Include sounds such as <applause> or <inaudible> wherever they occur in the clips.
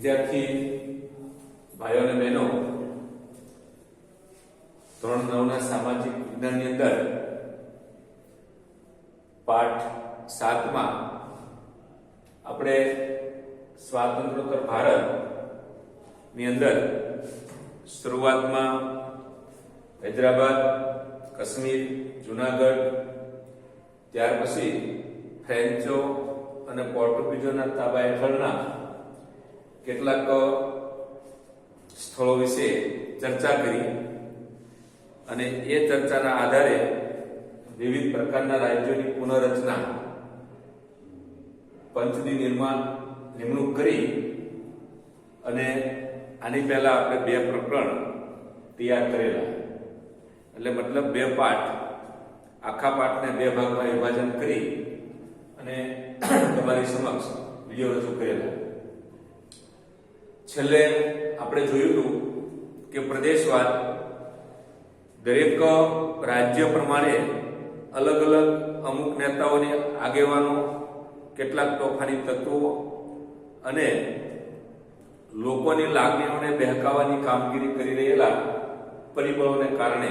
વિદ્યાર્થી ભાઈઓ અને બહેનો, ધોરણ નવના સામાજિક વિજ્ઞાનની અંદર પાઠ સાતમાં આપણે સ્વાતંત્રોત્તર ભારતની અંદર શરૂઆતમાં હૈદરાબાદ, કાશ્મીર, જુનાગઢ, ત્યાર પછી ફ્રેન્ચો અને પોર્ટુગીઝોના તાબા હેઠળના કેટલાક સ્થળો વિશે ચર્ચા કરી અને એ ચર્ચાના આધારે વિવિધ પ્રકારના રાજ્યોની પુનઃરચના, પંચની નિર્માણ, નિમણૂક કરી અને આની પહેલા આપણે બે પ્રકરણ તૈયાર કરેલા. એટલે મતલબ બે પાઠ. આખા પાઠને બે ભાગમાં વિભાજન કરી અને તમારી સમક્ષ વીડિયો રજૂ કરેલા. છેલ્લે આપણે જોયું હતું કે પ્રદેશવાદ દરેક રાજ્ય પ્રમાણે અલગ અલગ અમુક નેતાઓની આગેવાનો, કેટલાક તોફાની તત્વો અને લોકોની લાગણીઓને બહેકાવાની કામગીરી કરી રહેલા પરિબળોને કારણે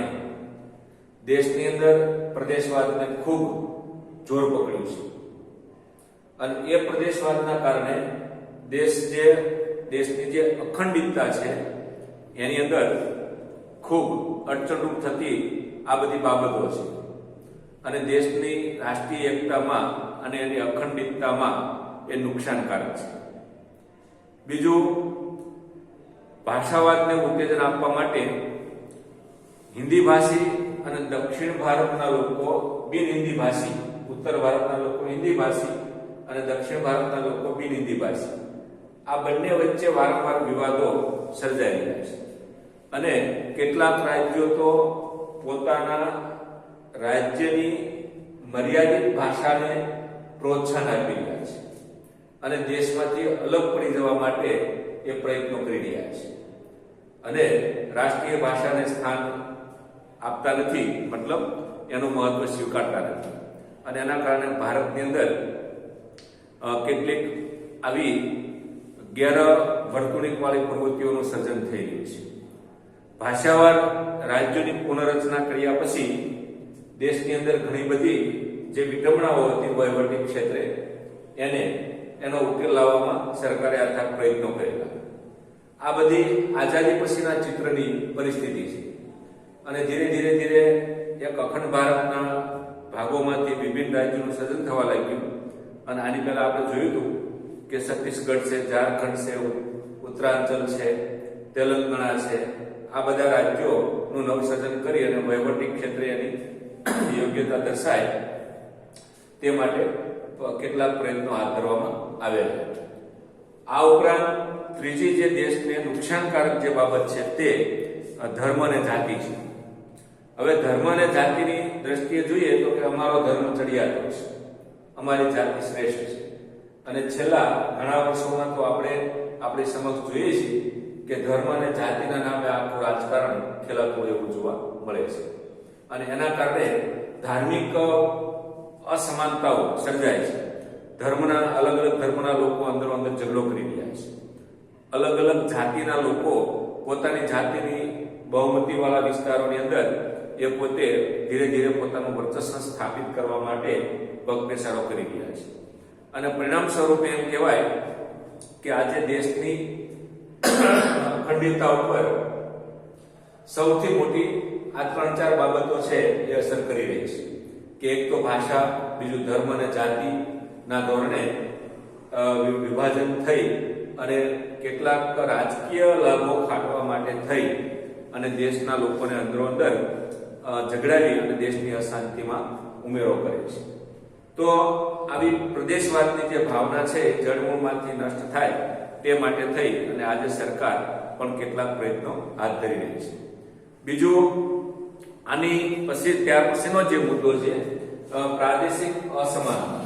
દેશની અંદર પ્રદેશવાદને ખૂબ જોર પકડ્યું છે. અને એ પ્રદેશવાદના કારણે દેશ જે દેશની જે અખંડિતતા છે, એની અંદર ખૂબ અડચણરૂપ થતી આ બધી બાબતો છે. અને દેશની રાષ્ટ્રીય એકતામાં અને એની અખંડિતતામાં એ નુકસાનકારક છે. બીજું, ભાષાવાદને ઉત્તેજન આપવા માટે હિન્દી ભાષી અને દક્ષિણ ભારતના લોકો, બિન હિન્દી ભાષી, ઉત્તર ભારતના લોકો હિન્દી ભાષી અને દક્ષિણ ભારતના લોકો બિન હિન્દી ભાષી. આ બંને વચ્ચે વારંવાર વિવાદો સર્જાઈ રહ્યા છે. અને કેટલાક રાજ્યો તો પોતાના રાજ્યની મર્યાદિત ભાષાને પ્રોત્સાહન આપી રહ્યા છે અને દેશમાંથી અલગ પડી જવા માટે એ પ્રયત્નો કરી રહ્યા છે. અને રાષ્ટ્રીય ભાષાને સ્થાન આપતા નથી, મતલબ એનું મહત્વ સ્વીકારતા નથી. અને એના કારણે ભારતની અંદર કેટલીક આવી ગેર વર્તુળિકવાળી પ્રવૃત્તિઓનું સર્જન થઈ રહ્યું છે. ભાષાવાર રાજ્યોની પુનઃરચના કર્યા પછી દેશની અંદર ઘણી બધી જે વિડંબણાઓ હતી વહીવટી ક્ષેત્રે, એને એનો ઉકેલ લાવવામાં સરકારે અથાગ પ્રયત્નો કરેલા. આ બધી આઝાદી પછીના ચિત્રની પરિસ્થિતિ છે. અને ધીરે ધીરે ધીરે એક અખંડ ભારતના ભાગોમાંથી વિભિન્ન રાજ્યોનું સર્જન થવા લાગ્યું. અને આની પહેલા આપણે જોયું હતું કે છત્તીસગઢ છે, ઝારખંડ છે, ઉત્તરાંચલ છે, તેલંગાણા છે. આ બધા રાજ્યોનું નવસર્જન કરી અને વહીવટી ક્ષેત્રે એની યોગ્યતા દર્શાય તે માટે કેટલાક પ્રયત્નો હાથ ધરવામાં આવેલા આ ઉપરાંત ત્રીજી જે દેશને નુકસાનકારક જે બાબત છે તે ધર્મ અને જાતિ છે. હવે ધર્મ અને જાતિની દ્રષ્ટિએ જોઈએ તો કે અમારો ધર્મ ચડિયાતો છે. અમારી જાતિ શ્રેષ્ઠ છે. અને છેલ્લા ઘણા વર્ષોમાં તો આપણે આપણી સમક્ષ જોઈએ છીએ કે ધર્મ અને જાતિના નામે આખું રાજકારણ ખેલાતું એવું જોવા મળે છે. અને એના કારણે ધાર્મિક અસમાનતાઓ સર્જાય છે. ધર્મના અલગ અલગ ધર્મના લોકો અંદરો અંદર ઝઘડો કરી રહ્યા છે. અલગ અલગ જાતિના લોકો પોતાની જાતિની બહુમતીવાળા વિસ્તારોની અંદર એ પોતે ધીરે ધીરે પોતાનું વર્ચસ્વ સ્થાપિત કરવા માટે પગપેસારો કરી રહ્યા છે. અને પરિણામ સ્વરૂપે એમ કહેવાય કે આજે દેશની અખંડિતતા ઉપર સૌથી મોટી આ ત્રણ ચાર બાબતો છે એ અસર કરી રહી છે. કે એક તો ભાષા, બીજું ધર્મ અને જાતિના ધોરણે વિભાજન થઈ અને કેટલાક રાજકીય લાભો ખાટવા માટે થઈ અને દેશના લોકોને અંદરો અંદર ઝઘડાવી અને દેશની અશાંતિમાં ઉમેરો કરે છે. તો આવી પ્રદેશવાદની જે ભાવના છે જળમૂળમાંથી નષ્ટ થાય તે માટે થઈ અને આજે સરકાર પણ કેટલાક પ્રયત્નો હાથ ધરી રહી છે. બીજું, આની પછી, ત્યાર પછીનો જે મુદ્દો છે પ્રાદેશિક અસમાનતા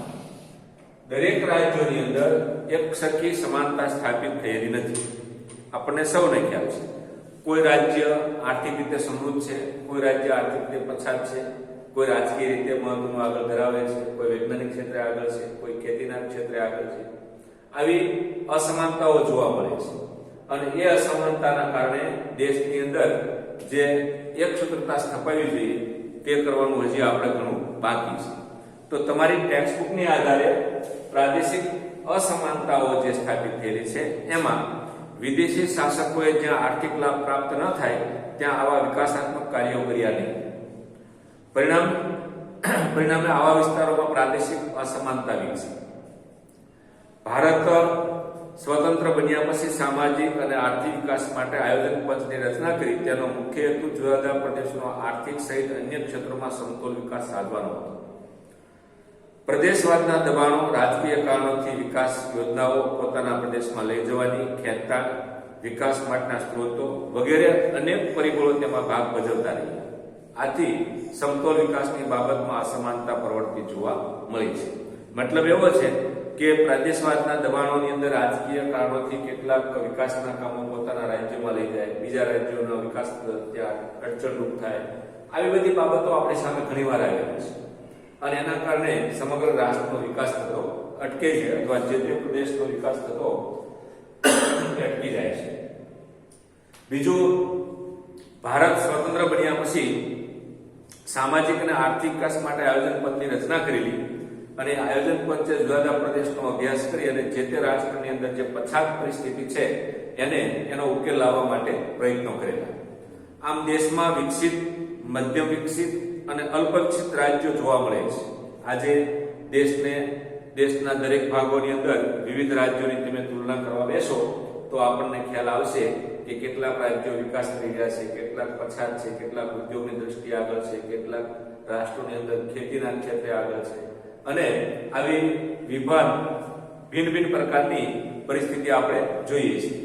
દરેક રાજ્યોની અંદર એક સરખી સમાનતા સ્થાપિત થયેલી નથી. આપણને સૌને ખ્યાલ છે. કોઈ રાજ્ય આર્થિક રીતે સમૃદ્ધ છે, કોઈ રાજ્ય આર્થિક રીતે પછાત છે. કોઈ રાજકીય રીતે મહત્વનું આગળ ધરાવે છે, કોઈ વૈજ્ઞાનિક ક્ષેત્રે આગળ છે, કોઈ ખેતીના ક્ષેત્રે આગળ છે. આવી અસમાનતાઓ જોવા મળે છે. અને એ અસમાનતાના કારણે દેશની અંદર જે એક સૂત્રતા સ્થપાવી જોઈએ, તે કરવાનું હજી આપણે ઘણું બાકી છે. તો તમારી ટેક્સ્ટબુકની આધારે પ્રાદેશિક અસમાનતાઓ જે સ્થાપિત થયેલી છે, એમાં વિદેશી શાસકોએ જ્યાં આર્થિક લાભ પ્રાપ્ત ન થાય, ત્યાં આવા વિકાસાત્મક કાર્યો કર્યા નહીં. પરિણામ, <clears throat> પરિણામે આવા વિસ્તારોમાં પ્રાદેશિક અસમાનતા વિકસી. ભારત સ્વતંત્ર બન્યા પછી સામાજિક અને આર્થિક વિકાસ માટે આયોજન પંચની રચના કરી, તેનો મુખ્ય હેતુ જુદા જુદા પ્રદેશનો આર્થિક સહિત અન્ય ક્ષેત્રોમાં સમતોલ વિકાસ સાધવાનો હતો. પ્રદેશવાદના દબાણો, રાજકીય કારણોથી વિકાસ યોજનાઓ પોતાના પ્રદેશમાં લઈ જવાની ખેંચતાણ, વિકાસ માટેના સ્ત્રોતો વગેરે અનેક પરિબળો તેમાં ભાગ ભજવતા રહ્યા. આથી સમતોલ વિકાસની બાબતમાં અસમાનતા પ્રવર્તી જોવા મળી છે. મતલબ એવો છે કે પ્રદેશવાદના દબાણોની અંદર રાજકીય કારણોથી કેટલાક વિકાસના કામો પોતાના રાજ્યમાં લઈ જાય, બીજા રાજ્યોનો વિકાસ ત્યાં અડચણરૂપ થાય. આવી બધી બાબતો આપણી સામે ઘણીવાર આવેલી છે. અને એના કારણે સમગ્ર રાષ્ટ્રનો વિકાસ થતો અટકે છે અથવા જે તે પ્રદેશનો વિકાસ થતો અટકી જાય છે. બીજું, ભારત સ્વતંત્ર બન્યા પછી સામાજિક અને આર્થિક વિકાસ માટે આયોજન પંચની રચના કરેલી અને આયોજન પંચે જુદા જુદા પ્રદેશનો અભ્યાસ કરી અને જે તે રાષ્ટ્રની અંદર જે પછાત પરિસ્થિતિ છે, એને એનો ઉકેલ લાવવા માટે પ્રયત્નો કરેલા. આમ દેશમાં વિકસિત, મધ્યમ વિકસિત અને અલ્પ રાજ્યો જોવા મળે છે. આજે દેશને, દેશના દરેક ભાગોની અંદર વિવિધ રાજ્યોની તમે તુલના કરવા બેસો તો આપણને ખ્યાલ આવશે કે કેટલાક રાજ્યો વિકાસ થઈ રહ્યા છે, કેટલાક પછાત છે, કેટલાક ઉદ્યોગની દ્રષ્ટિએ આગળ છે, કેટલાક રાષ્ટ્રોની અંદર ખેતીના ક્ષેત્રે આગળ છે. અને આવી વિભાગ ભિન્ન ભિન્ન પ્રકારની પરિસ્થિતિ આપણે જોઈએ છીએ.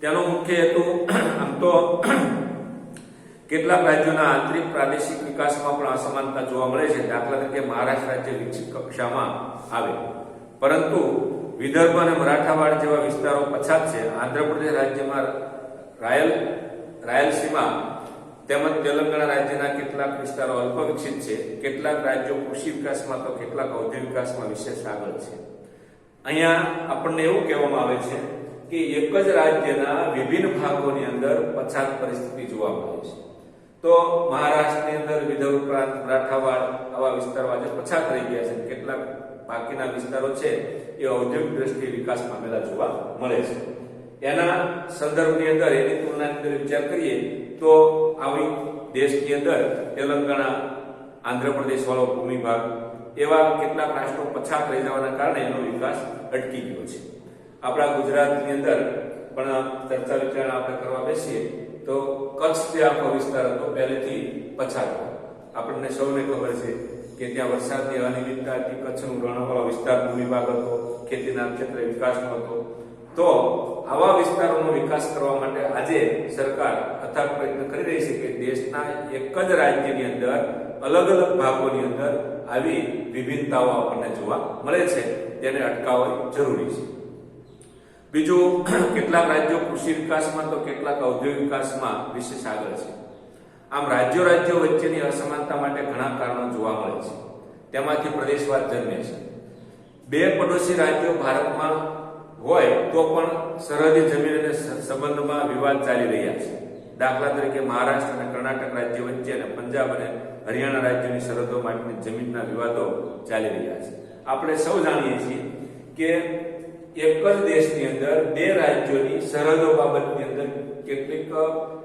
તેનો મુખ્ય હેતુ આમ તો કેટલાક રાજ્યોના આંતરિક પ્રાદેશિક વિકાસમાં પણ અસમાનતા જોવા મળે છે. દાખલા તરીકે મહારાષ્ટ્ર રાજ્ય વિકસિત કક્ષામાં આવે. પરંતુ વિદર્ભ અને મરાઠાવાડ જેવા વિસ્તારો પછાત છે. આંધ્રપ્રદેશ રાજ્યમાં રાયલ રાયલસીમા તેમજ તેલંગાણા રાજ્યના કેટલાક વિસ્તારો અલ્પ વિકસિત છે. કેટલાક રાજ્યો કૃષિ વિકાસમાં તો કેટલાક ઔદ્યોગિક વિકાસમાં વિશેષ આગળ છે. અહીંયા આપણને એવું કહેવામાં આવે છે કે એક જ રાજ્યના વિભિન્ન ભાગોની અંદર પછાત પરિસ્થિતિ જોવા મળે છે. તો મહારાષ્ટ્રની અંદર વિદર્ભ પ્રાંત, મરાઠાવાડ આવા વિસ્તારો આજે પછાત રહી ગયા છે. કેટલાક બાકીના વિસ્તારો છે, એ ઔદ્યોગિક દ્રષ્ટિએ વિકાસ પામેલા જોવા મળે છે. એના સંદર્ભની અંદર એની તુલનાની અંદર વિચાર કરીએ તો આવી દેશની અંદર તેલંગાણા, આંધ્રપ્રદેશ વાળો ભૂમિભાગ એવા કેટલાક રાષ્ટ્રો પછાત રહી જવાના કારણે એનો વિકાસ અટકી ગયો છે. આપણા ગુજરાતની અંદર પણ ચર્ચા વિચારણા આપણે કરવા બેસીએ તો કચ્છ જે આખો વિસ્તાર હતો, પહેલેથી પછાત આપણને સૌને ખબર છે કે ત્યાં વરસાદની અનિયમિતતા હતી કચ્છનું રણવાળો વિસ્તાર ભૂમિભાગ હતો, ખેતીના ક્ષેત્રે વિકાસનો હતો. તો આવા વિસ્તારોનો વિકાસ કરવા માટે આજે સરકાર અથાગ પ્રયત્ન કરી રહી છે કે દેશના એક જ રાજ્યની અંદર, અલગ અલગ ભાગોની અંદર આવી વિભિન્નતાઓ આપણને જોવા મળે છે. તેને અટકાવવી જરૂરી છે. બીજું, <clears throat> કેટલાક રાજ્યો કૃષિ વિકાસમાં તો કેટલાક ઔદ્યોગિક વિકાસમાં, વિશેષ આગળ છે. આમ રાજ્યો રાજ્યો વચ્ચેની અસમાનતા માટે ઘણા કારણો જોવા મળે છે. તેમાંથી પ્રદેશવાદ જન્મે છે. બે પડોશી રાજ્યો ભારતમાં હોય તો પણ સરહદી જમીન અને સંબંધમાં વિવાદ ચાલી રહ્યા છે. દાખલા તરીકે મહારાષ્ટ્ર અને કર્ણાટક રાજ્ય વચ્ચે અને પંજાબ અને હરિયાણા રાજ્યોની સરહદો માટેની જમીનના વિવાદો ચાલી રહ્યા છે. આપણે સૌ જાણીએ છીએ કે એક જ દેશની અંદર બે રાજ્યોની સરહદો બાબતની કેટલીક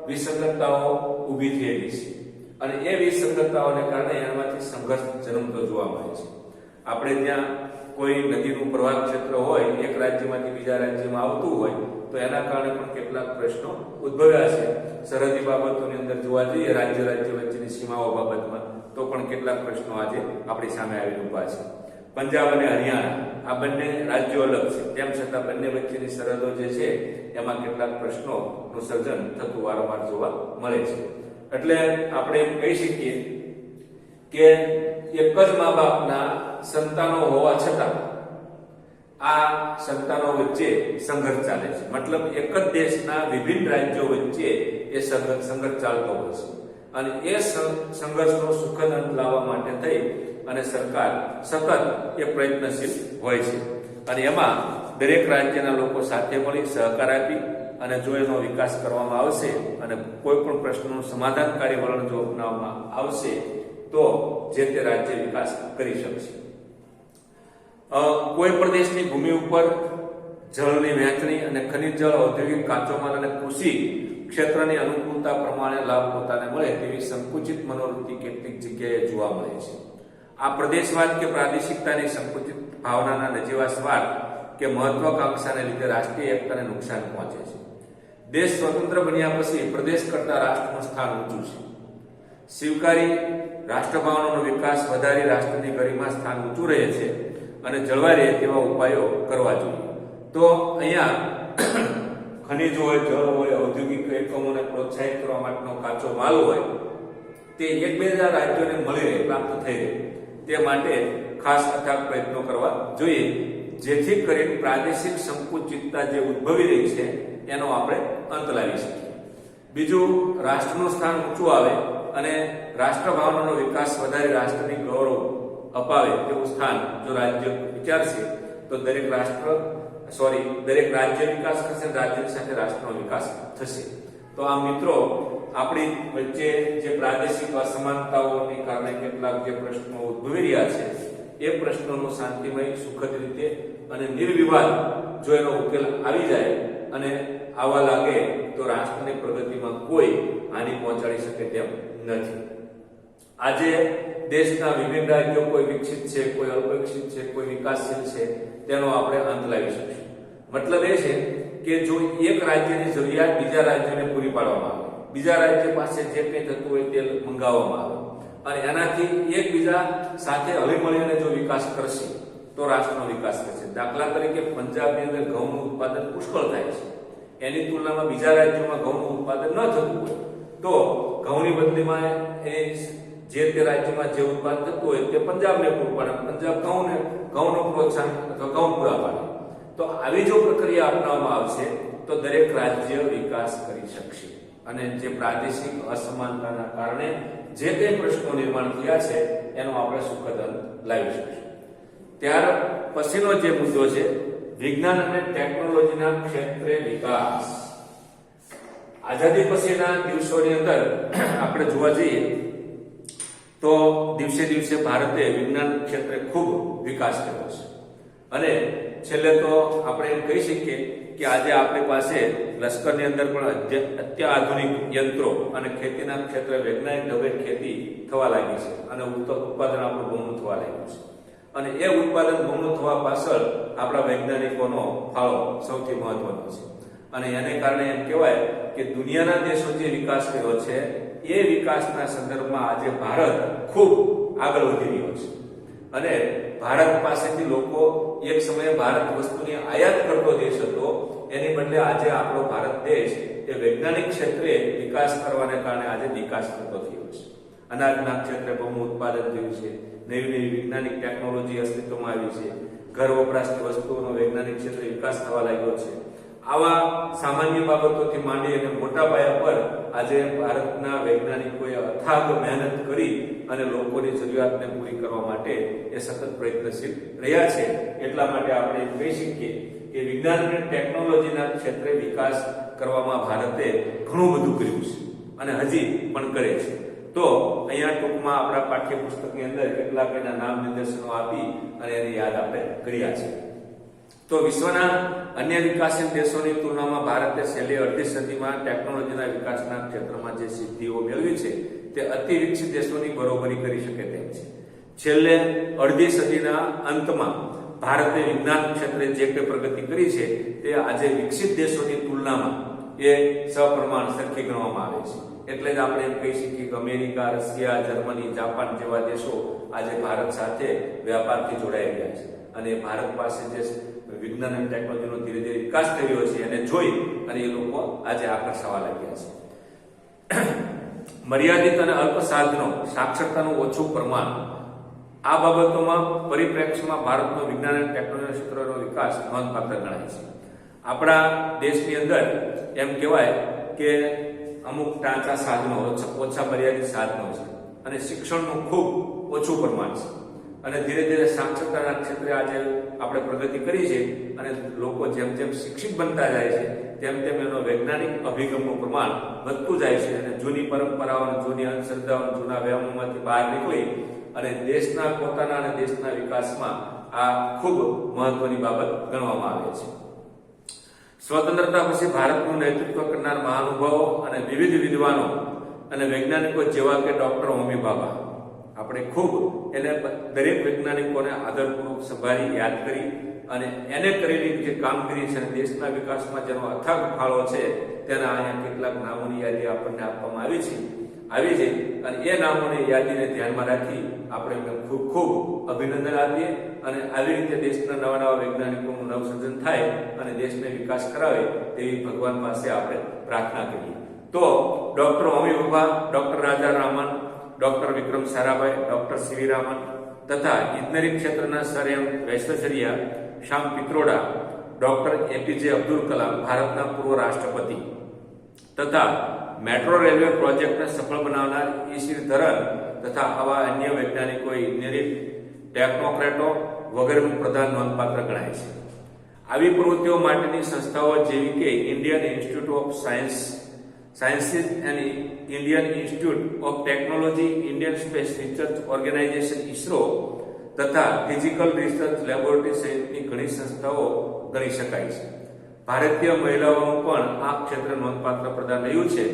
વિસંગતતાઓ ઊભી થયેલી છે. અને એ વિસંગતતાઓને કારણે એમાંથી સંઘર્ષ જન્મતો જોવા મળે છે. આપણે ત્યાં કોઈ નદીનું પ્રવાહ ક્ષેત્ર હોય, એક રાજ્યમાંથી બીજા રાજ્યમાં આવતું હોય, તો એના કારણે પણ કેટલાક પ્રશ્નો ઉદ્ભવ્યા છે. સરહદી બાબતોની અંદર જોવા જઈએ રાજ્ય રાજ્ય વચ્ચેની સીમાઓ બાબતમાં, તો પણ કેટલાક પ્રશ્નો આજે આપણી સામે આવી ઊભા છે. પંજાબ અને હરિયાણા આ બંને રાજ્યો અલગ છે. તેમ છતાં બંને વચ્ચેની સરહદો જે છે, એમાં કેટલાક પ્રશ્નોનું સર્જન થતું વારંવાર જોવા મળે છે. એટલે આપણે એમ કહી શકીએ કે એક જ મા બાપના સંતાનો હોવા છતાં આ સંતાનો વચ્ચે સંઘર્ષ ચાલે છે. મતલબ એક જ દેશના વિભિન્ન રાજ્યો વચ્ચે એ સંઘર્ષ ચાલતો હોય છે. અને એ સંઘર્ષનો સુખદ અંત લાવવા માટે થઈ અને સરકાર સતત એ પ્રયત્નશીલ હોય છે. અને એમાં દરેક રાજ્યના લોકો સાથે મળી સહકાર આપી અને જો એનો વિકાસ કરવામાં આવશે અને કોઈ પણ પ્રશ્નનું સમાધાનકારી વલણ જો અપનાવવામાં આવશે, તો જે તે રાજ્ય વિકાસ કરી શકશે. કોઈ દેશની ભૂમિ ઉપર જળની વહેંચણી અને ખનિજ જળ ઔદ્યોગિક કાચો માલ અને કૃષિ ક્ષેત્રની અનુકૂળતા પ્રમાણે લાભ પોતાને મળે તેવી સંકુચિત મનોવૃત્તિ કેટલીક જગ્યાએ જોવા મળે છે. આ પ્રદેશવાદ કે પ્રાદેશિકતાની સંકુચિત ભાવનાના નજીવાસવાદ કે મહત્વાકાંક્ષાને લીધે રાષ્ટ્રીય એકતાને નુકસાન પહોંચે છે. દેશ સ્વતંત્ર બન્યા પછી પ્રદેશ કરતા રાષ્ટ્રનું સ્થાન ઊંચું છે. સ્વીકારી રાષ્ટ્રભાવનાનો વિકાસ વધારી રાષ્ટ્રની ગરિમા સ્થાન ઊંચું રહે છે અને જળવાઈ રહે તેવા ઉપાયો કરવા જોઈએ. તો અહીંયા ખનિજ હોય, જળ હોય, ઔદ્યોગિક એકમોને પ્રોત્સાહિત કરવા માટેનો કાચો માલ હોય, તે એક બે હજાર રાજ્યોને મળી રહે, પ્રાપ્ત થઈ રહે. તે માટે ખાસ અથાગ પ્રયત્નો કરવા જોઈએ. જેથી કરીને પ્રાદેશિક સંકુચિતતા જે ઉદ્ભવી રહી છે, એનો આપણે અંત લાવી શકીએ. બીજું, રાષ્ટ્રનું સ્થાન ઊંચું આવે અને રાષ્ટ્રભાવનાનો વિકાસ વધારે રાષ્ટ્રની ગૌરવ અપાવે તેવું સ્થાન જો રાજ્ય વિચારશે, તો દરેક રાષ્ટ્ર સોરી, દરેક રાજ્ય વિકાસ કરશે રાજ્યની સાથે રાષ્ટ્રનો વિકાસ થશે. તો આ મિત્રો, આપણી વચ્ચે જે પ્રાદેશિક અસમાનતાઓને કારણે કેટલાક જે પ્રશ્નો ઉદ્ભવી રહ્યા છે, એ પ્રશ્નોનો શાંતિમય, સુખદ રીતે અને નિર્વિવાદ જો એનો ઉકેલ આવી જાય અને આવા લાગે તો રાષ્ટ્રની પ્રગતિમાં કોઈ હાનિ પહોંચાડી શકે તેમ નથી. આજે દેશના વિભિન્ન રાજ્યો કોઈ વિકસિત છે, કોઈ અલ્પવિકસિત છે, કોઈ વિકાસશીલ છે, તેનો આપણે અંત લાવી શકીશું. મતલબ એ છે કે જો એક રાજ્યની જરૂરિયાત બીજા રાજ્યને પૂરી પાડવામાં આવે, બીજા રાજ્ય પાસે જે કંઈ થતું હોય તે મંગાવવામાં આવે, અને એનાથી એકબીજા સાથે હળીમળીને જો વિકાસ કરશે, તો રાષ્ટ્રનો વિકાસ થશે. દાખલા તરીકે પંજાબની અંદર ઘઉંનું ઉત્પાદન પુષ્કળ થાય છે. એની તુલનામાં બીજા રાજ્યોમાં ઘઉંનું ઉત્પાદન ન થતું હોય, તો ઘઉંની બદલીમાં એ જે તે રાજ્યમાં જે ઉત્પાદન થતું હોય તે પંજાબને પૂરું પાડે. પંજાબ ઘઉંને, ઘઉંનું પ્રોત્સાહન અથવા ઘઉં પૂરા પાડે. તો આવી જો પ્રક્રિયા અપનાવવામાં આવશે, તો દરેક રાજ્ય વિકાસ કરી શકશે. અને જે પ્રાદેશિક અસમાનતાના કારણે જે તે પ્રશ્નો નિર્માણ થયા છે, એનો આપણે સુખદ અંત લાવી શકીશું. ત્યાર પછીનો જે મુદ્દો છે, વિજ્ઞાન અને ટેકનોલોજીના ક્ષેત્રે વિકાસ. આઝાદી પછીના દિવસોની અંદર આપણે જોવા જઈએ તો દિવસે દિવસે ભારતે વિજ્ઞાન ક્ષેત્રે ખૂબ વિકાસ કર્યો છે. અને છેલ્લે તો આપણે એમ કહી શકીએ કે આજે આપણી પાસે લશ્કરની અંદર પણ અત્ય- અત્યાધુનિક યંત્રો અને ખેતીના ક્ષેત્રે વૈજ્ઞાનિક ઢબે ખેતી થવા લાગી છે અને ઉત્પાદન આપણું બમણું થવા લાગ્યું છે. અને એ ઉત્પાદન બમણું થવા પાછળ આપણા વૈજ્ઞાનિકોનો ફાળો સૌથી મહત્વનો છે. અને એને કારણે એમ કહેવાય કે દુનિયાના દેશો જે વિકાસ કર્યો છે એ વિકાસના સંદર્ભમાં આજે ભારત ખૂબ આગળ વધી રહ્યો છે. અને ભારત પાસેથી લોકો એક સમયે ભારત વસ્તુની આયાત કરતો દેશ હતો. એની બદલે આજે આપણો ભારત દેશ એ વૈજ્ઞાનિક ક્ષેત્રે વિકાસ કરવાને કારણે આજે વિકાસ કરતો થયો છે. અનાજના ક્ષેત્રે બહુ ઉત્પાદન થયું છે. નવી નવી વૈજ્ઞાનિક ટેકનોલોજી અસ્તિત્વમાં આવી છે. ઘર વપરાશની વસ્તુઓનો વૈજ્ઞાનિક ક્ષેત્રે વિકાસ થવા લાગ્યો છે. આવા સામાન્ય બાબતોથી માંડી અને મોટા પાયા પર આજે ભારતના વૈજ્ઞાનિકોએ અથાગ મહેનત કરી અને લોકોની જરૂરિયાતને પૂરી કરવા માટે એ સતત પ્રયત્નશીલ રહ્યા છે. એટલા માટે આપણે કહી શકીએ કે વિજ્ઞાન અને ટેકનોલોજીના ક્ષેત્રે વિકાસ કરવામાં ભારતે ઘણું બધું કર્યું છે અને હજી પણ કરે છે. તો અહીંયા ટૂંકમાં આપણા પાઠ્યપુસ્તકની અંદર કેટલાક એના નામ નિર્દેશનો આપી અને એની યાદ આપણે કર્યા છે. તો વિશ્વના અન્ય વિકાસશીલ દેશોની તુલનામાં ભારતે છેલ્લી અડધી સદીમાં ટેકનોલોજીના વિકાસના ક્ષેત્રમાં જે સિદ્ધિઓ મેળવી છે, તે અતિ વિકસિત દેશોની બરોબરી કરી શકે તેમ છે. છેલ્લે અડધી સદીના અંતમાં ભારતે વિજ્ઞાન ક્ષેત્રે જે કંઈ પ્રગતિ કરી છે, તે આજે વિકસિત દેશોની તુલનામાં એ સપ્રમાણ સરખી ગણવામાં આવે છે. એટલે જ આપણે એમ કહી શકીએ કે અમેરિકા, રશિયા, જર્મની, જાપાન જેવા દેશો આજે ભારત સાથે વ્યાપારથી જોડાઈ ગયા છે. અને ભારત પાસે જે વિજ્ઞાન અને ટેકનોલોજીનો ધીરે ધીરે વિકાસ રહ્યો છે અને જોઈ અને એ લોકો આજે આકર્ષવા લાગ્યા છે. મર્યાદિત અને અલ્પ સાધનો સાક્ષરતાનું ઓછું પ્રમાણ, આ બાબતોમાં પરિપ્રેક્ષ્યમાં ભારતનો વિજ્ઞાન અને ટેકનોલોજી ક્ષેત્રનો વિકાસ નોંધપાત્ર ગણાય છે. આપણા દેશની અંદર એમ કહેવાય કે અમુક ટાંચા સાધનો ઓછા મર્યાદિત સાધનો છે અને શિક્ષણનું ખૂબ ઓછું પ્રમાણ છે. અને ધીરે ધીરે સાક્ષરતાના ક્ષેત્રે આજે આપણે પ્રગતિ કરી છે અને લોકો જેમ જેમ શિક્ષિત બનતા જાય છે, તેમ તેમ એનો વૈજ્ઞાનિક અભિગમનું પ્રમાણ વધતું જાય છે અને જૂની પરંપરાઓ જૂની અંધશ્રદ્ધાઓને જૂના વ્યાયામોમાંથી બહાર નીકળી અને દેશના પોતાના અને દેશના વિકાસમાં આ ખૂબ મહત્વની બાબત ગણવામાં આવે છે. સ્વતંત્રતા પછી ભારતનું નેતૃત્વ કરનાર મહાનુભાવો અને વિવિધ વિદ્વાનો અને વૈજ્ઞાનિકો જેવા કે ડોક્ટર હોમી બાબા. આપણે ખૂબ એને દરેક વૈજ્ઞાનિકોને આદરપૂર્વક સંભાળી, યાદ કરી અને એને કરેલી જે કામગીરી છે દેશના વિકાસમાં જેનો અથાગ ફાળો છે, તેના અહીંયા કેટલાક નામોની યાદી આપણને આપવામાં આવી છે. આવી છે. અને એ નામોની યાદીને ધ્યાનમાં રાખી આપણે એમને ખૂબ ખૂબ અભિનંદન આપીએ અને આવી રીતે દેશના નવા નવા વૈજ્ઞાનિકોનું નવસર્જન થાય અને દેશને વિકાસ કરાવે તેવી ભગવાન પાસે આપણે પ્રાર્થના કરીએ. તો doctor Homi Bhabha doctor Raja Raman doctor Vikram Sarabhai, doctor C V Raman તથા ઇજનેરી ક્ષેત્રના sir M વૈશ્વચર્યા Sam Pitroda, doctor A P J Abdul Kalam, ભારતના પૂર્વ રાષ્ટ્રપતિ તથા મેટ્રો રેલવે પ્રોજેક્ટને સફળ બનાવનાર ઈશ્વર ધરન તથા આવા અન્ય વૈજ્ઞાનિકો, ઇજનેરી, ટેકનોક્રેટો વગેરેનું પ્રધાન નોંધપાત્ર ગણાય છે. આવી પ્રવૃત્તિઓ માટેની સંસ્થાઓ જેવી કે Indian institute of science sciences and Indian institute of technology Indian space research organisation ISRO તથા ફિઝિકલ રિસર્ચ લેબોરેટરી સહિતની ઘણી સંસ્થાઓ ગણી શકાય છે. ભારતીય મહિલાઓનું પણ આ ક્ષેત્રે નોંધપાત્ર પ્રદાન રહ્યું છે,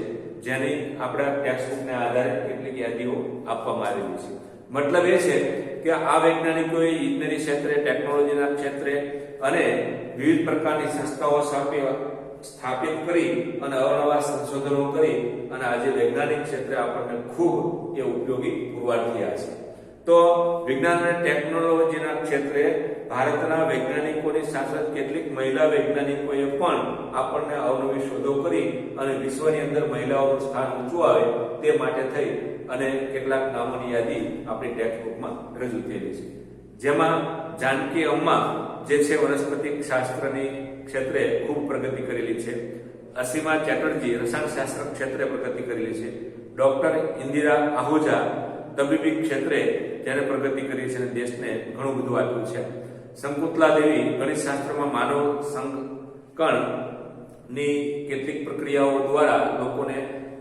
જેની આપણા ટેક્સબુકને આધારે કેટલીક યાદીઓ આપવામાં આવેલી છે. મતલબ એ છે કે આ વૈજ્ઞાનિકોએ ઇજનેરી ક્ષેત્રે ટેકનોલોજીના ક્ષેત્રે અને વિવિધ પ્રકારની સંસ્થાઓ સાથે સ્થાપિત કરી અને અવનવા સંશોધનો કરી અને આજે વૈજ્ઞાનિક ક્ષેત્રે આપણને ખૂબ એ ઉપયોગી પુરવાર થયા છે. તો વિજ્ઞાન અને ટેકનોલોજીના ક્ષેત્રે ભારતના વૈજ્ઞાનિકોની સાથે કેટલીક મહિલા વૈજ્ઞાનિકોએ પણ આપણને અવનવી શોધો કરી અને વિશ્વની અંદર મહિલાઓનું સ્થાન ઊંચું આવે તે માટે થઈ અને કેટલાક નામોની યાદી આપણી ટેક્સ્ટબુકમાં રજૂ થયેલી છે. જેમાં જાનકી અમ્મા, જે છે વનસ્પતિ શાસ્ત્રની ક્ષેત્રે ખૂબ પ્રગતિ કરેલી છે. અસીમા ચેટર્જી રસાયણશાસ્ત્ર ક્ષેત્રે પ્રગતિ કરેલી છે. ડોક્ટર ઇન્દિરા આહુજા તબીબી ક્ષેત્રે જ્યારે પ્રગતિ કરી છે અને દેશને ઘણું બધું આપ્યું છે. સંકુતલા દેવી ગણિતશાસ્ત્રમાં માનવ સંકણની કેટલીક પ્રક્રિયાઓ દ્વારા લોકોને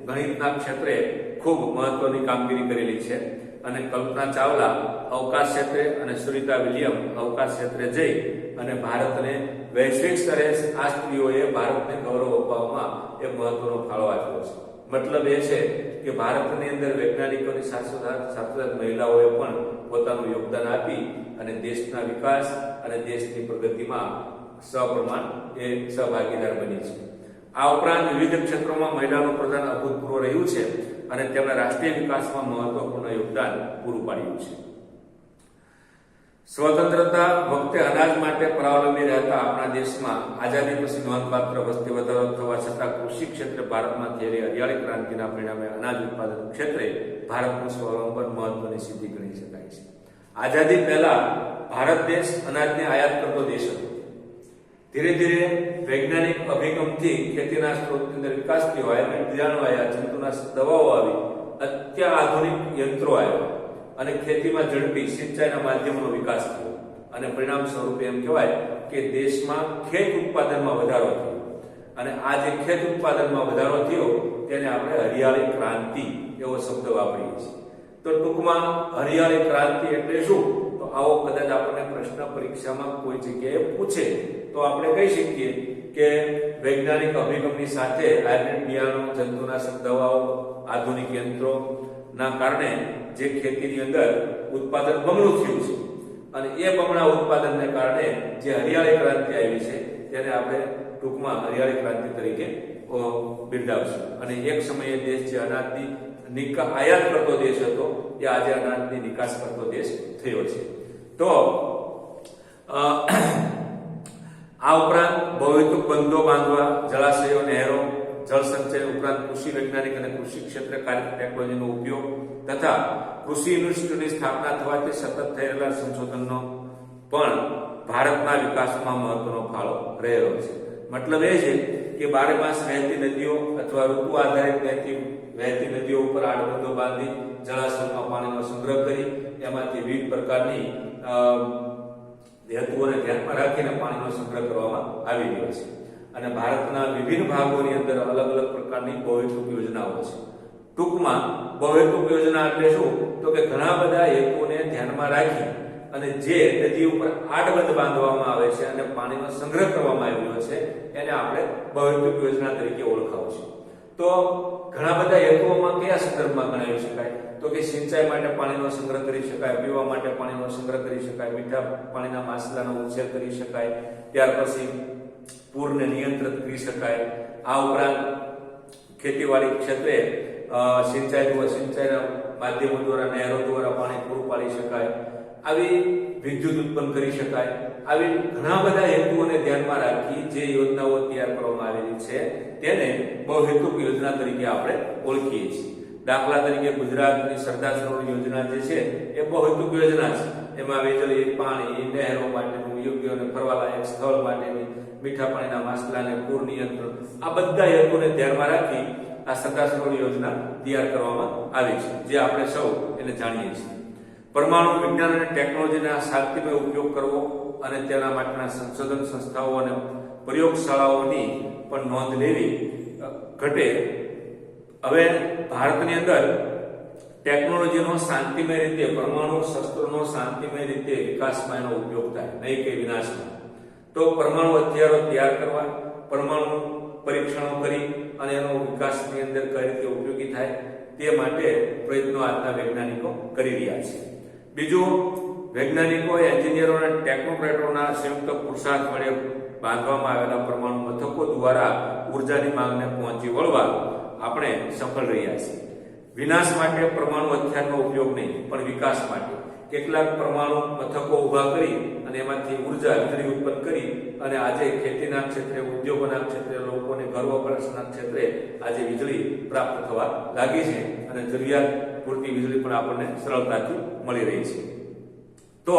ગણિતના ક્ષેત્રે ખૂબ મહત્વની કામગીરી કરેલી છે. અને કલ્પના ચાવલા અવકાશ ક્ષેત્રે અને સુરિતા વિલિયમ અવકાશ ક્ષેત્રે જઈ અને ભારતને વૈશ્વિક સ્તરે આ સ્ત્રીઓએ ભારતને ગૌરવ અપાવવામાં એ મહત્વનો ફાળો આપ્યો છે. મતલબ એ છે કે ભારતની અંદર વૈજ્ઞાનિકોની સાથે મહિલાઓએ પણ પોતાનું યોગદાન આપી અને દેશના વિકાસ અને દેશની પ્રગતિમાં સપ્રમાણ એ સહભાગીદાર બની છે. આ ઉપરાંત વિવિધ ક્ષેત્રોમાં મહિલાનું પ્રદાન અભૂતપૂર્વ રહ્યું છે. અને તેમના રાષ્ટ્રીય વિકાસમાં મહત્વપૂર્ણ યોગદાન પૂરું પાડ્યું છે. સ્વતંત્રતા વખતે અનાજ માટે પરાવલંબી રહેતા આપણા દેશમાં આઝાદી પછી નોંધપાત્ર વસ્તી વધારો થવા છતાં કૃષિ ક્ષેત્રે ભારતમાં થયેલી હરિયાળી ક્રાંતિના પરિણામે અનાજ ઉત્પાદન ક્ષેત્રે ભારતનું સ્વાવલંબન મહત્વની સિદ્ધિ ગણી શકાય છે. આઝાદી પહેલા ભારત દેશ અનાજને આયાત કરતો દેશ હતો. ધીરે ધીરે વૈજ્ઞાનિક અભિગમથી ખેતીના સ્ત્રોતની અંદર વિકાસ થયો હાઇબ્રિડ બિયારણો આવ્યા જંતુનાશક દવાઓ આવી અત્યાધુનિક યંત્રો આવ્યા. અને ખેતીમાં ઝડપી સિંચાઈના માધ્યમોનો વિકાસ થયો. અને પરિણામ સ્વરૂપે એમ કહેવાય કે દેશમાં ખેત ઉત્પાદનમાં વધારો થયો. અને આ જે ખેત ઉત્પાદનમાં વધારો થયો, તેને આપણે હરિયાળી ક્રાંતિ એવો શબ્દ વાપરીએ છીએ. તો ટૂંકમાં હરિયાળી ક્રાંતિ એટલે શું? આવો કદાચ આપણને પ્રશ્ન પરીક્ષામાં કોઈ જગ્યાએ પૂછે, તો આપણે કહી શકીએ કે વૈજ્ઞાનિક અભિગમની સાથે હાઇબ્રિડ બિયારણો, જંતુનાશક દવાઓ, આધુનિક યંત્રો ના કારણે જે ખેતીની અંદર ઉત્પાદન બમણું થયું છે. અને એ બમણા ઉત્પાદનને કારણે જે હરિયાળી ક્રાંતિ આવી છે, તેને આપણે ટૂંકમાં હરિયાળી ક્રાંતિ તરીકે બિરદાવશું. અને એક સમયે દેશ જે અનાજની આયાત કરતો દેશ હતો, એ આજે અનાજની નિકાસ કરતો દેશ થયો છે. તો આ ઉપરાંત ભૌતિક બંધો બાંધવા, જળાશયો, નહેરો, જળ સંચય ઉપરાંત કૃષિ, વૈજ્ઞાનિક અને કૃષિ ક્ષેત્રે કાર્ય ટેકનોલોજીનો ઉપયોગ તથા કૃષિ યુનિવર્સિટીની સ્થાપના થવાથી સતત થયેલા સંશોધનનો પણ ભારતના વિકાસમાં મહત્વનો ફાળો રહેલો છે. મતલબ એ છે કે બારે માસ વહેતી નદીઓ અથવા ઋતુ આધારિત વહેતી વહેતી નદીઓ ઉપર આડબંધો બાંધી જળાશયમાં પાણીનો સંગ્રહ કરી, એમાંથી વિવિધ પ્રકારની હેતુઓને ધ્યાનમાં રાખીને પાણીનો સંગ્રહ કરવામાં આવી રહ્યો છે. અને ભારતના વિભિન્ન ભાગોની અંદર અલગ અલગ પ્રકારની બહુહેતુક યોજનાઓ છે. ટૂંકમાં બહુહેતુક યોજના એટલે શું? તો કે ઘણા બધા હેતુઓને ધ્યાનમાં રાખી અને જે નદી ઉપર આડબંધ બાંધવામાં આવે છે અને પાણીનો સંગ્રહ કરવામાં આવ્યો છે, એને આપણે બહુહેતુક યોજના તરીકે ઓળખાવું છે. તો ઘણા બધા હેતુઓમાં કયા સંદર્ભમાં ગણાવી શકાય તો કે સિંચાઈ માટે પાણીનો સંગ્રહ કરી શકાય, પીવા માટે પાણીનો સંગ્રહ કરી શકાય, મીઠા પાણીના માછલાનો ઉછેર કરી શકાય, ત્યાર પછી પૂરને નિયંત્રિત કરી શકાય. આ ઉપરાંત ખેતીવાડી ક્ષેત્રે સિંચાઈ દ્વારા, સિંચાઈના માધ્યમો દ્વારા, નહેરો દ્વારા પાણી પૂરું પાડી શકાય. આવી વિદ્યુત ઉત્પન્ન કરી શકાય. આવી ઘણા બધા હેતુઓને ધ્યાનમાં રાખી જે યોજનાઓ તૈયાર કરવામાં આવેલી છે, તેને બહુ હેતુક યોજના તરીકે આપણે ઓળખીએ છીએ. દાખલા તરીકે ગુજરાતની સરદાર સરોવર યોજના જે છે, એ બહુહેતુક યોજના છે. એમાં વીજળી, પાણી, નહેરો માટેનું યોગ્ય અને ફરવાલાયક સ્થળ માટેની મીઠા પાણીના અને પૂર નિયંત્રણ આ બધા હેતુને ધ્યાનમાં રાખી આ સરદાર સરોવર યોજના તૈયાર કરવામાં આવી છે, જે આપણે સૌ એને જાણીએ છીએ. પરમાણુ વિજ્ઞાન અને ટેકનોલોજીના શાંતિમય ઉપયોગ કરવો અને તેના માટેના સંશોધન સંસ્થાઓ અને પ્રયોગશાળાઓની પણ નોંધ લેવી ઘટે હવે ભારતની અંદર ટેકનોલોજીનો શાંતિમય રીતે, પરમાણુ શસ્ત્રોનો શાંતિમય રીતે વિકાસમાં એનો ઉપયોગ થાય, નહીં કે વિનાશમાં. તો પરમાણુ હથિયારો તૈયાર કરવા, પરમાણુ પરીક્ષણો કરી અને એનો વિકાસની અંદર કઈ રીતે ઉપયોગી થાય તે માટે પ્રયત્નો આજના વૈજ્ઞાનિકો કરી રહ્યા છે. બીજું, વૈજ્ઞાનિકો, એન્જિનિયરો અને ટેકનોક્રેટોના સંયુક્ત પુરુષાર્થ વડે બાંધવામાં આવેલા પરમાણુ મથકો દ્વારા ઉર્જાની માંગને પહોંચી વળવા આપણે સફળ રહ્યા છીએ. વિનાશ માટે પરમાણુ હથિયારનો ઉપયોગ નહીં, પણ વિકાસ માટે. કેટલાક પરમાણુ મથકો ઊભા કરી અને એમાંથી ઊર્જા, વીજળી ઉત્પન્ન કરી અને આજે ખેતીના ક્ષેત્રે, ઉદ્યોગોના ક્ષેત્રે, લોકોને ઘર વપરાશના ક્ષેત્રે આજે વીજળી પ્રાપ્ત થવા લાગી છે અને જરૂરિયાત પૂરતી વીજળી પણ આપણને સરળતાથી મળી રહી છે. તો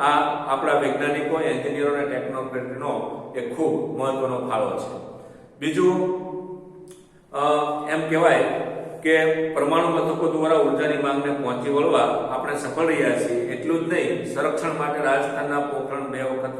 આ આપણા વૈજ્ઞાનિકો, એન્જિનિયરો અને ટેકનોક્રેટનો એક ખૂબ મહત્વનો ફાળો છે. બીજું એમ કહેવાય કે પરમાણુ મથકો દ્વારા ઉર્જાની માંગને પહોંચી વળવા આપણે સફળ રહ્યા છીએ. એટલું જ નહીં, સંરક્ષણ માટે રાજસ્થાનના પોખરણ બે વખત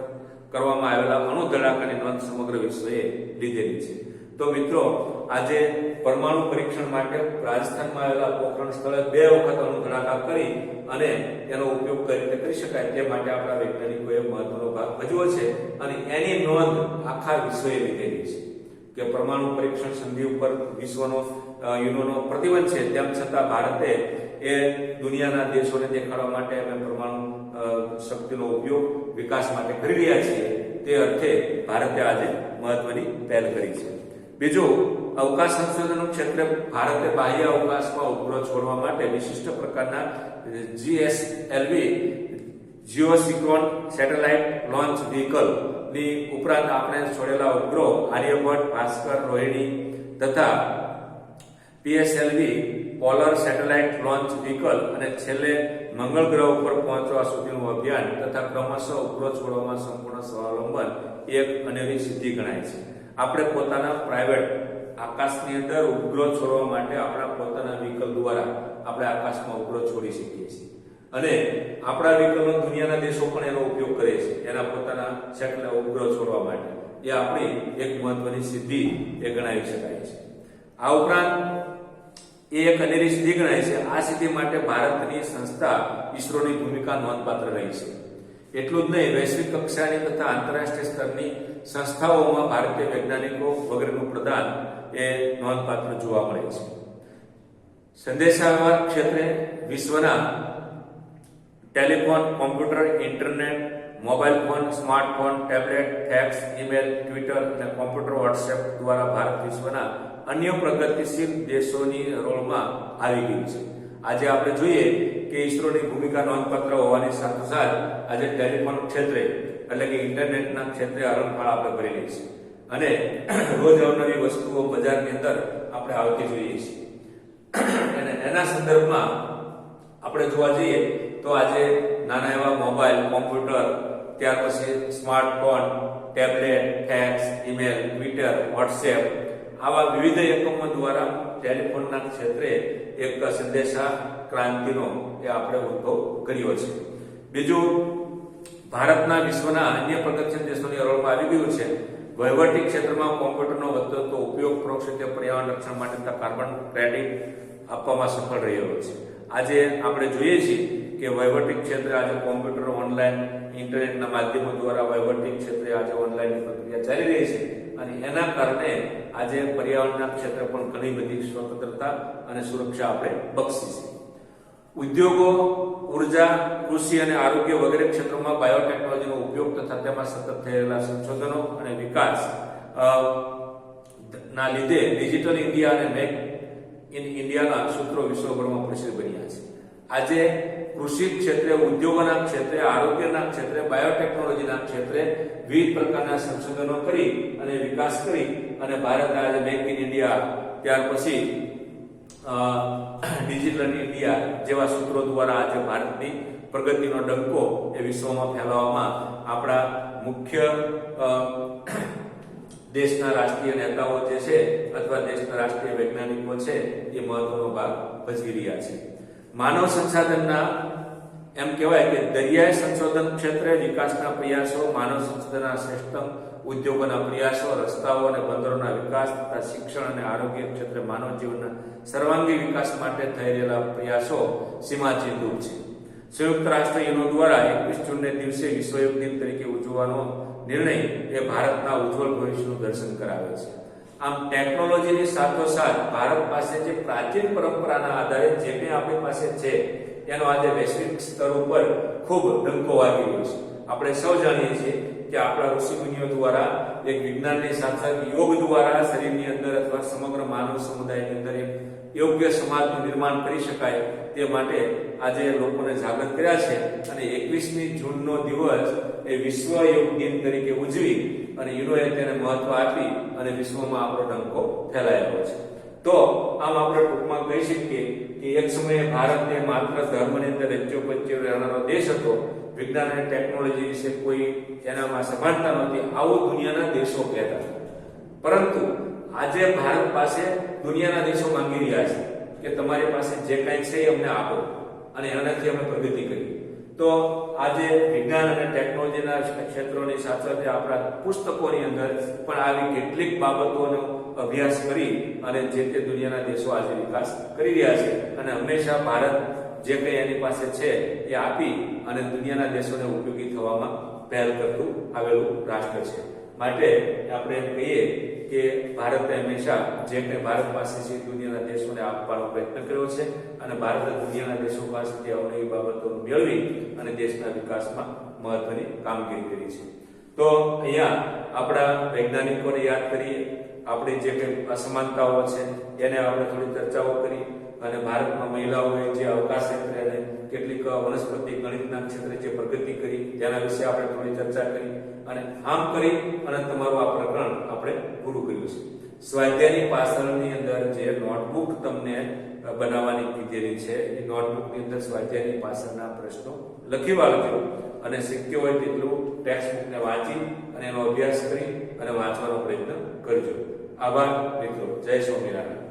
કરવામાં આવેલા અણુ ધડાકાની નોંધ સમગ્ર વિશ્વએ લીધેલી છે. તો મિત્રો, આજે પરમાણુ પરીક્ષણ માટે રાજસ્થાનમાં આવેલા પોખરણ સ્થળે બે વખત અણુ ધડાકા કરી અને એનો ઉપયોગ કઈ રીતે કરી શકાય તે માટે આપણા વૈજ્ઞાનિકોએ મહત્વનો ભાગ ભજવ્યો છે અને એની નોંધ આખા વિશ્વએ લીધેલી છે. કે પરમાણુ પરીક્ષણ સંધિ ઉપર વિશ્વનો યુનોનો પ્રતિબંધ છે, તેમ છતાં ભારતે એ દુનિયાના દેશોને દેખાડવા માટે અમે પરમાણુ શક્તિનો ઉપયોગ વિકાસ માટે કરી રહ્યા છીએ. તે અર્થે ભારતે આજે મહત્વની પહેલ કરી છે. બીજું, અવકાશ સંશોધન ક્ષેત્રે ભારતે બાહ્ય અવકાશમાં ઉપગ્રહ છોડવા માટે વિશિષ્ટ પ્રકારના GSLV geosynchronous satellite launch vehicle ની ઉપરાંત આપણે છોડેલા ઉપગ્રહો આર્યભટ્ટ, ભાસ્કર, રોહિણી તથા PSLV polar satellite launch vehicle અને છેલ્લે મંગળ ગ્રહ ઉપર પહોંચવા સુધીનું અભિયાન તથા ક્રમશઃ ઉપગ્રહ છોડવામાં સંપૂર્ણ સ્વાવલંબન એક અનેરી સિદ્ધિ ગણાય છે. આપણે પોતાના પ્રાઇવેટ આકાશની અંદર ઉપગ્રહ છોડવા માટે આપણા પોતાના વ્હીકલ દ્વારા આપણે આકાશમાં ઉપગ્રહ છોડી શકીએ છીએ. અને આપણા વિક્રમો દુનિયાના દેશો પણ એનો ઉપયોગ કરે છે. એના પોતાના સેટેલાઇટ ઉપગ્રહ છોડવા માટે. એ આપણી એક મહત્વની સિદ્ધિ એ ગણાવી શકાય છે. આ ઉપરાંત એ એક અનેરી સિદ્ધિ ગણાય છે. આ સિદ્ધિ માટે ભારતની સંસ્થા ઈસરોની ભૂમિકા નોંધપાત્ર રહી છે. એટલું જ નહીં, વૈશ્વિક કક્ષાની તથા આંતરરાષ્ટ્રીય સ્તરની સંસ્થાઓમાં ભારતીય વૈજ્ઞાનિકો વગેરેનું પ્રદાન એ નોંધપાત્ર જોવા મળે છે. સંદેશાવ્યવહાર ક્ષેત્રે વિશ્વના telephone, computer, internet, mobile phone, smartphone, tablet, fax, email, Twitter અને કોમ્પ્યુટર વોટ્સએપ દ્વારા ભારત વિશ્વના અન્ય પ્રગતિશીલ દેશોની રોલમાં આવી ગયું છે. આજે આપણે જોઈએ કે ઈસરોની ભૂમિકા નોંધપાત્ર હોવાની સાથોસાથ આજે ટેલિફોન ક્ષેત્રે એટલે કે ઇન્ટરનેટના ક્ષેત્રે હરણફાળ આપણે ભરેલી છે અને રોજ અવનવી વસ્તુઓ બજારની અંદર આપણે આવતી જોઈએ છીએ. અને એના સંદર્ભમાં આપણે જોવા જઈએ તો આજે નાના એવા મોબાઈલ, કોમ્પ્યુટર, ત્યાર પછી smartphone, tablet, fax, email, Twitter, WhatsApp આવા વિવિધ એકમો દ્વારા ટેલિફોનના ક્ષેત્રે એક સંદેશા ક્રાંતિનો એ આપણે ઉદ્ભવ કર્યો છે. બીજું, ભારતના વિશ્વના અન્ય પ્રગતિશીલ દેશોની હરોળમાં આવી ગયું છે. વહીવટી ક્ષેત્રમાં કોમ્પ્યુટરનો વધતો ઉપયોગ પરોક્ષ રીતે પર્યાવરણ રક્ષણ માટે કાર્બન ક્રેડિટ આપવામાં સફળ રહ્યો છે. આજે આપણે જોઈએ છીએ કે વહીવટી ક્ષેત્રે આજે કોમ્પ્યુટર ઓનલાઈન ઇન્ટરનેટના માધ્યમો દ્વારા વહીવટી ક્ષેત્રે આજે ઓનલાઈન પ્રક્રિયા ચાલી રહી છે અને એના કારણે આજે પર્યાવરણના ક્ષેત્રે પણ ઘણી બધી સ્વતંત્રતા અને સુરક્ષા આપણે બક્ષી છે. ઉદ્યોગો, ઊર્જા, કૃષિ અને આરોગ્ય વગેરે ક્ષેત્રોમાં બાયોટેકનોલોજીનો ઉપયોગ તથા તેમાં સતત થયેલા સંશોધનો અને વિકાસ ના લીધે ડિજિટલ ઇન્ડિયા અને મેક ઇન ઇન્ડિયાના સૂત્રો વિશ્વભરમાં પ્રસિદ્ધ બન્યા છે. આજે કૃષિ ક્ષેત્રે, ઉદ્યોગોના ક્ષેત્રે, આરોગ્યના ક્ષેત્રે, બાયોટેકનોલોજીના ક્ષેત્રે વિવિધ પ્રકારના સંશોધનો કરી અને વિકાસ કરી અને ભારત આજે મેક ઇન ઇન્ડિયા ત્યાર પછી ડિજિટલ ઇન્ડિયા જેવા સૂત્રો દ્વારા આજે ભારતની પ્રગતિનો ડંકો એ વિશ્વમાં ફેલાવવામાં આપણા મુખ્ય દેશના રાષ્ટ્રીય નેતાઓ જે છે અથવા દેશના રાષ્ટ્રીય વૈજ્ઞાનિકો છે, એ મહત્વનો ભાગ ભજવી રહ્યા છે. માનવ સંસાધનના એમ કહેવાય કે દરિયાઈ સંશોધન ક્ષેત્રે વિકાસના પ્રયાસો, માનવ સંસાધનના શ્રેષ્ઠ ઉદ્યોગોના પ્રયાસો, રસ્તાઓ અને બંદરોના વિકાસ તથા શિક્ષણ અને આરોગ્ય ક્ષેત્રે માનવ જીવનના સર્વાંગી વિકાસ માટે થઈ રહેલા પ્રયાસો સીમાચિહ્નરૂપ છે. સંયુક્ત રાષ્ટ્ર યુનો દ્વારા એકવીસ જૂનને દિવસે વિશ્વ દિન તરીકે ઉજવવાનો નિર્ણય એ ભારતના ઉજ્જવળ ભવિષ્યનું દર્શન કરાવે છે. આમ ટેકનોલોજીની સાથોસાથ ભારત પાસે જે પ્રાચીન પરંપરાના આધારે જે કંઈ આપણી પાસે છે, એનો આજે વૈશ્વિક સ્તર ઉપર ખૂબ ડંકો વાગી રહ્યો છે. આપણે સૌ જાણીએ છીએ કે આપણા ઋષિમુનિઓ દ્વારા, એક વિજ્ઞાનની સાથે સાથે યોગ દ્વારા શરીરની અંદર અથવા સમગ્ર માનવ સમુદાયની અંદર એક યોગ્ય સમાજનું નિર્માણ કરી શકાય તે માટે આજે લોકોને જાગૃત કર્યા છે અને એકવીસમી જૂનનો દિવસ એ વિશ્વ યોગ દિન તરીકે ઉજવી અને યુરોએ તેને મહત્વ આપી અને વિશ્વમાં આપણો ડંકો ફેલાયેલો છે. તો આમ આપણે ટૂંકમાં કહી શકીએ કે એક સમયે ભારતને માત્ર ધર્મની અંદર રચ્યો પચ્યો રહેનારો દેશ હતો. વિજ્ઞાન અને ટેકનોલોજી વિશે કોઈ એનામાં સમાનતા નહોતી. આવું દુનિયાના દેશો કહેતા પરંતુ આજે ભારત પાસે દુનિયાના દેશો માંગી રહ્યા છે કે તમારી પાસે જે કાંઈ છે એ અમને આપો. અને એનાથી અમે પ્રગતિ કરી. તો આજે વિજ્ઞાન અને ટેકનોલોજીના ક્ષેત્રોની સાથે સાથે આપણા પુસ્તકોની અંદર પણ આવી કેટલીક બાબતોનો અભ્યાસ કરી અને જે તે દુનિયાના દેશો આજે વિકાસ કરી રહ્યા છે અને હંમેશા ભારત જે કંઈ એની પાસે છે એ આપી અને દુનિયાના દેશોને ઉપયોગી થવામાં પહેલ કરતું આવેલું રાષ્ટ્ર છે. માટે આપણે કહીએ કે ભારતે હંમેશા જે કંઈ ભારત પાસે છે દુનિયાના દેશોને આપવાનો પ્રયત્ન કર્યો છે અને ભારતે દુનિયાના દેશો પાસેથી અવનવી બાબતો મેળવી અને દેશના વિકાસમાં મહત્વની કામગીરી કરી છે. તો અહીંયા આપણા વૈજ્ઞાનિકોને યાદ કરીએ, આપણી જે કંઈ અસમાનતાઓ છે, એને આપણે થોડી ચર્ચાઓ કરી અને ભારતમાં મહિલાઓએ જે અવકાશ ક્ષેત્રે કેટલીક વનસ્પતિ ગણિતના ક્ષેત્રે જે પ્રગતિ કરી તેના વિશે આપણે થોડી ચર્ચા કરી અને આમ કરી અને તમારું આ પ્રકરણ આપણે પૂરું કર્યું છે. સ્વાધ્યાયની પાછળની અંદર જે નોટબુક તમને બનાવવાની કીધેલી છે, એ નોટબુકની અંદર સ્વાધ્યાયની પાછળના પ્રશ્નો લખી વાળજો અને શક્ય હોય તેટલું ટેક્સ્ટ બુકને વાંચી અને એનો અભ્યાસ કરી અને વાંચવાનો પ્રયત્ન કરજો. આભાર મિત્રો. જય સ્વામિનારાયણ.